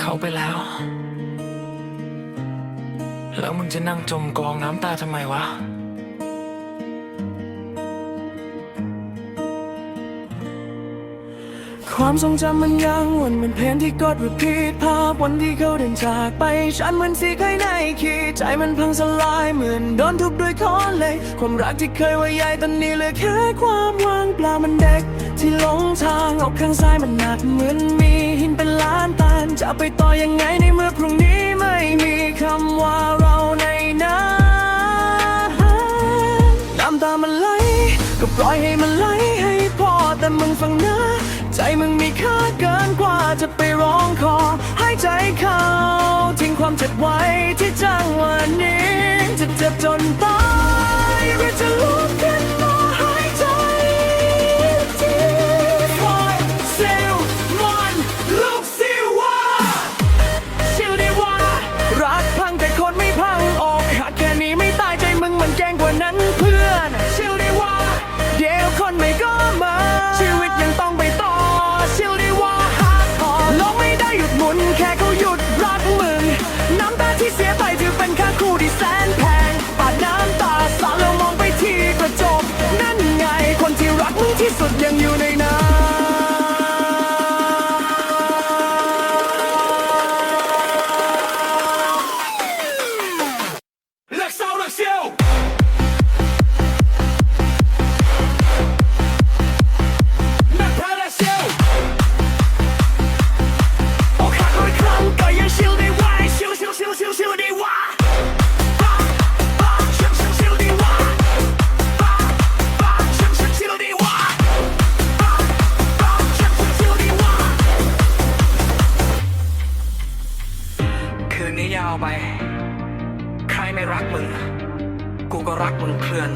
เขาไปแล้ว แล้วมึงจะนั่งจมกองน้ำตาทำไมวะ ความทรงจำมันยังวนเหมือนเพลงที่กด repeat ภาพวันที่เขาเดินจากไป ฉันเหมือนสีไข่ในขีดใจมันพังสลายเหมือนโดนทุบด้วยค้อนเลย ความรักที่เคยว่าใหญ่ตอนนี้เหลือแค่ความว่างเปล่ามันเด็ก ที่หลงทางอกข้างซ้ายมันหนักเหมือนมีหินเป็นล้านตันจะไปต่อยังไงในเมื่อพรุ่งนี้ไม่มีคำว่าเราในนั้นน้ำตามันไหลก็ปล่อยให้มันไหล มึงมีค่าเกินกว่าจะไปร้องขอ ให้ใจเขาทิ้งความเจ็บไว้ที่จังหวะนี้จะเจ็บจนตาย ที่สุดยังอยู่ คืนนี้ยาวไป ใครไม่รักมึง กูก็รักมึงเพื่อน